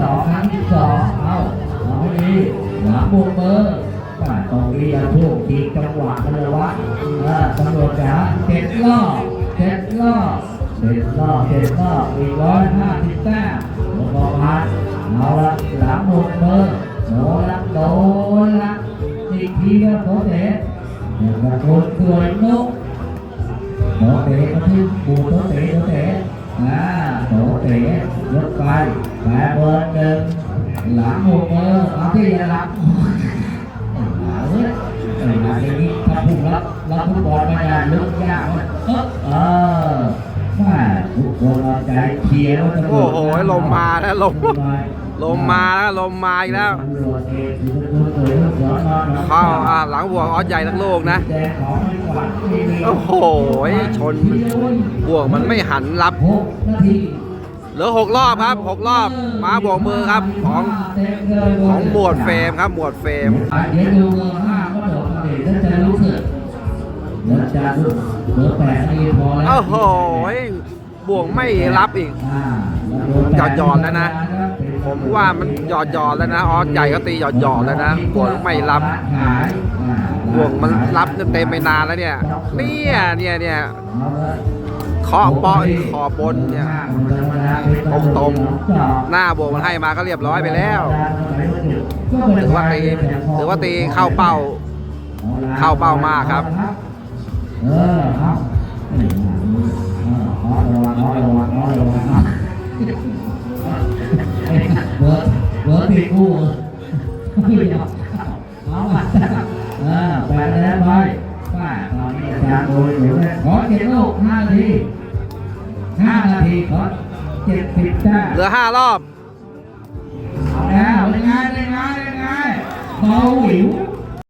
สองครั้งที่สองเอาเอาให้หลังบุกเบอร์ป้องเรียนช่วงทีจังหวะกันเลยวะเออตำรวจจ๋าเจ็ดรอบเจ็ดรอบเจ็ดรอบเจ็ดรอบอีกร้อยห้าสิบแต้มลงมาพันเอาละหลังบุกเบอร์โดนละโดนละอีกทีก็โดนเตะเดี๋ยวก็โดนตัวนุ๊กโตเตะก็ที่บูโตเตะโตเตะอ่า โตเตะยกไปแปรเบอร์หนึ่งหลังหกเบอร์เอาที่จะรับเอาเลยเออมาทีนี้ถ้าพุ่งรับรับฟุตบอลไม่ได้ลุกยากเออเออแม่ทุกคนเอาใจเชียวโอ้โหลมมาแล้วลมลมมาแล้วลมมาอีกแล้วเข้าหลังบวออสใหญ่ทั้งโลกนะแดงของไม่กวาดไม่มีโอ้โหชนบวกมันไม่หันรับ เหลือหกรอบครับหกรอบมาบวกมือครับของของหมวดเฟรมครับหมวดเฟรมอะเดี๋ยวดูเบอร์ห้าก็โดดมาเด็กแล้วจะรู้สึกแล้วจะรู้เบอร์แปดนี่พอแล้วโอ้โหบวกไม่รับอีกอ่าหยอดหยอดแล้วนะ ผมว่ามันหยอดหยอดแล้วนะออสใหญ่ก็ตีหยอดหยอดแล้วนะบวกไม่รับหายอ่าบวกมันรับเต็มไปนานแล้วเนี่ยเนี่ยเนี่ยเนี่ย เคาะเปาะขอบบนเนี่ยตรงตรงหน้าโบกมันให้มาก็เรียบร้อยไปแล้วถือว่าตีถือว่าตีเข้าเป้า เข้าเป้ามากครับเออครับเออระวังระวังระวังระวังเบิร์ดเบิร์ดปีกู อาจารย์โดยอยู่เลยขอเจ็ดลูกห้านาทีห้านาทีขอเจ็ดสิบจ้าเหลือห้ารอบ เอาแล้วเป็นไงเป็นไงเป็นไงเบาหวิว